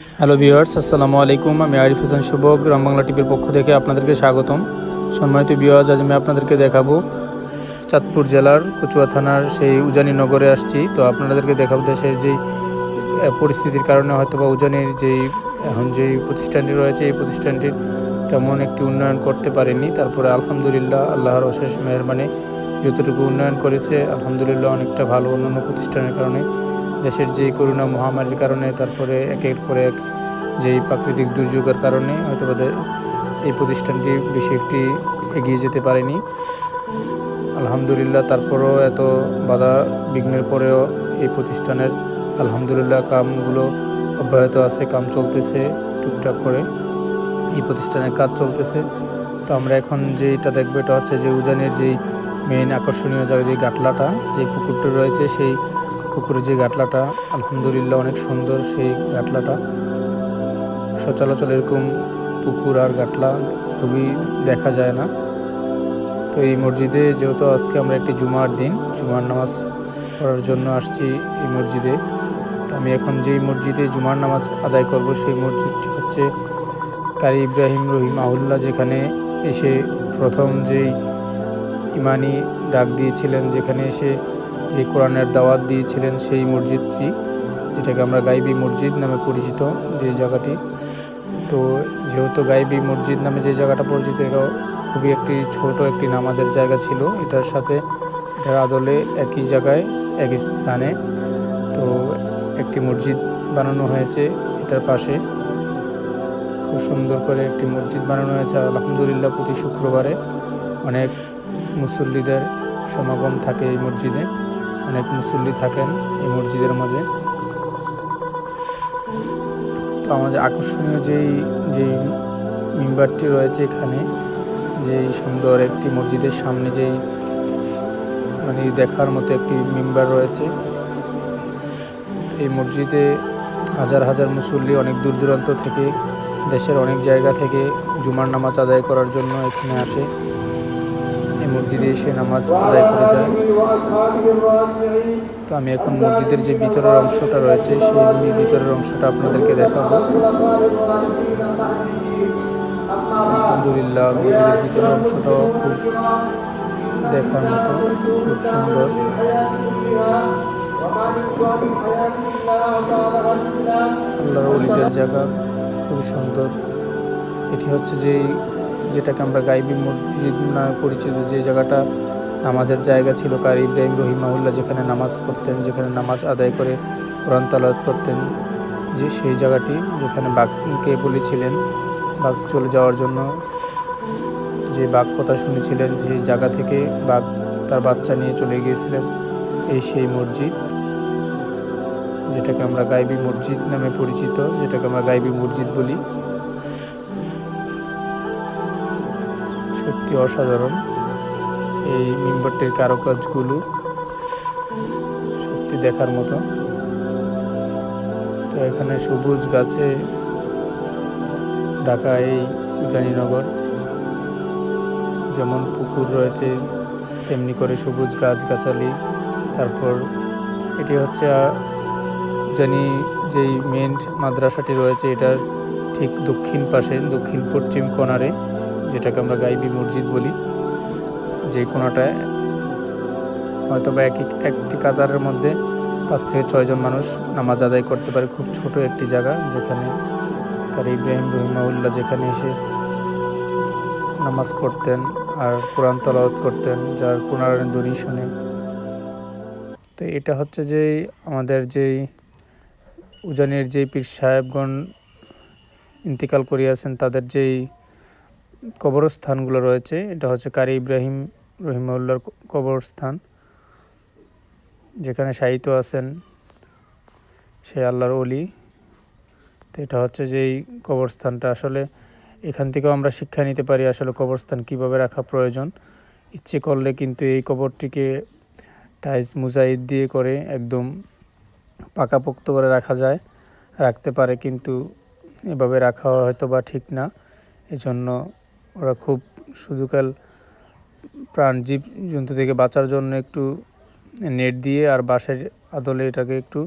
Hello viewers আসসালামু আলাইকুম। আমি আরিফ হাসান শুভ গ্রাম বাংলা টিভির পক্ষ থেকে আপনাদেরকে স্বাগতম। সম্মানিত ভিউয়ার্স আজ আমি আপনাদেরকে দেখাবো চাঁদপুর জেলার কচুয়া থানার সেই উজানি নগরে আসছি। তো আপনাদেরকে দেখাবো দেশের যেই পরিস্থিতির কারণে হয়তো বা উজানির যেই, এখন যেই প্রতিষ্ঠানটি রয়েছে, এই প্রতিষ্ঠানটির তেমন একটি উন্নয়ন করতে পারেনি। তারপরে আলহামদুলিল্লাহ আল্লাহর অশেষ মেহরবানি যতটুকু উন্নয়ন করেছে, আলহামদুলিল্লাহ অনেকটা ভালো অন্যান্য প্রতিষ্ঠানের কারণে। দেশের যে করোনা মহামারীর কারণে, তারপরে একের পর এক যেই প্রাকৃতিক দুর্যোগের কারণে হয়তো এই প্রতিষ্ঠানটি বেশি একটি এগিয়ে যেতে পারেনি। আলহামদুলিল্লাহ, তারপরও এত বাধা বিঘ্নের পরেও এই প্রতিষ্ঠানের আলহামদুলিল্লাহ কামগুলো অব্যাহত আছে, কাম চলতেছে টুকটাক করে। এই প্রতিষ্ঠানের কাজ চলতেছে। তো আমরা এখন যেটা দেখব, এটা হচ্ছে যে উজানের যেই মেইন আকর্ষণীয় জায়গা, যে গাটলাটা যে পুকুরটা রয়েছে, সেই পুকুরের যে গাটলাটা, আলহামদুলিল্লাহ অনেক সুন্দর সেই গাটলাটা। সচরাচর এরকম পুকুর আর গাটলা খুবই দেখা যায় না। তো এই মসজিদে যেহেতু আজকে আমরা একটি জুমার দিন, জুমার নামাজ পড়ার জন্য আসছি এই মসজিদে। তো আমি এখন যেই মসজিদে জুমার নামাজ আদায় করব সেই মসজিদটি হচ্ছে কারি ইব্রাহিম রহিমাহুল্লাহ, যেখানে এসে প্রথম যেই ইমানি ডাক দিয়েছিলেন, যেখানে এসে যে কোরআনের দাওয়াত দিয়েছিলেন সেই মসজিদটি, যেটাকে আমরা গাইবি মসজিদ নামে পরিচিত যে জায়গাটি। তো যেহেতু গাইবি মসজিদ নামে যে জায়গাটা পরিচিত, এটা খুবই একটি ছোট একটি নামাজের জায়গা ছিল। এটার সাথে, এটার আদলে একই জায়গায় একই স্থানে, তো একটি মসজিদ বানানো হয়েছে এটার পাশে। খুব সুন্দর করে একটি মসজিদ বানানো হয়েছে। আলহামদুলিল্লাহ প্রতি শুক্রবারে অনেক মুসল্লিদের সমাগম থাকে এই মসজিদে। অনেক মুসল্লি থাকেন এই মসজিদের মাঝে। তো আমাদের আকর্ষণীয় যেই যেই মিম্বারটি রয়েছে এখানে, যেই সুন্দর একটি মসজিদের সামনে যেই মানে দেখার মতো একটি মিম্বার রয়েছে, এই মসজিদে হাজার হাজার মুসল্লি অনেক দূর দূরান্ত থেকে, দেশের অনেক জায়গা থেকে জুমার নামাজ আদায় করার জন্য এখানে আসে। মসজিদে এসে নামাজ আদায় করে যায়। তো আমি এখন মসজিদের যে ভিতরের অংশটা রয়েছে, সেই ভিতরের অংশটা আপনাদেরকে দেখাবো। আলহামদুলিল্লাহ, মসজিদের ভিতরের অংশটাও খুব দেখার মতো, খুব সুন্দর। আল্লাহর অলিদের জায়গা খুব সুন্দর। এটি হচ্ছে যে যেটাকে আমরা গাইবি মসজিদ নামে পরিচিত, যে জায়গাটা নামাজের জায়গা ছিল, কারি ইব্রাহিম রহিমাউল্লাহ যেখানে নামাজ পড়তেন, যেখানে নামাজ আদায় করে কোরআন তালাওয়াত করতেন, যে সেই জায়গাটি যেখানে বাঘকে বলেছিলেন, বাঘ চলে যাওয়ার জন্য। যে বাঘ কথা শুনেছিলেন সেই জায়গা থেকে বাঘ তার বাচ্চা নিয়ে চলে গিয়েছিলেন, এই সেই মসজিদ যেটাকে আমরা গাইবি মসজিদ নামে পরিচিত, যেটাকে আমরা গাইবি মসজিদ বলি। সত্যি অসাধারণ। এই মিম্বারটির কারুকাজগুলো সত্যি দেখার মতো। তো এখানে সবুজ গাছে ঢাকা এই উজানিনগর, যেমন পুকুর রয়েছে, তেমনি করে সবুজ গাছগাছালি। তারপর এটি হচ্ছে জানি যেই মেন মাদ্রাসাটি রয়েছে, এটার ঠিক দক্ষিণ পাশে, দক্ষিণ পশ্চিম কোণারে। যেটাকে আমরা গাইবি মসজিদ বলি, যে কোণাটায় হয়তো বা একই একটি কাতারের মধ্যে পাঁচ থেকে ছয়জন মানুষ নামাজ আদায় করতে পারে। খুব ছোট একটি জায়গা যেখানে কারি ইব্রাহিম রহিমাউল্লাহ যেখানে এসে নামাজ পড়তেন আর কোরআন তলাওয়াত করতেন, যার কোরআন ধ্বনি শুনে। তো এটা হচ্ছে যে আমাদের যেই উজানের যেই পীর সাহেবগণ ইন্তিকাল করিয়াছেন, তাদের যেই কবরস্থানগুলো রয়েছে। এটা হচ্ছে কারি ইব্রাহিম রহিমউল্লার কবরস্থান, যেখানে সাহিত্য আছেন সে আল্লাহর অলি তো এটা হচ্ছে যেই কবরস্থানটা। আসলে এখান থেকেও আমরা শিক্ষা নিতে পারি আসলে কবরস্থান কীভাবে রাখা প্রয়োজন। ইচ্ছে করলে কিন্তু এই কবরটিকে টাইস মুজাইদ দিয়ে করে একদম পাকাপোক্ত করে রাখা যায়, রাখতে পারে, কিন্তু এভাবে রাখা হয়তো বা ঠিক না। এজন্য ওরা খুব শুধুকাল প্রাণ জীব জন্তু থেকে বাঁচার জন্য একটু নেট দিয়ে আর বাঁশের আদলে এটাকে একটু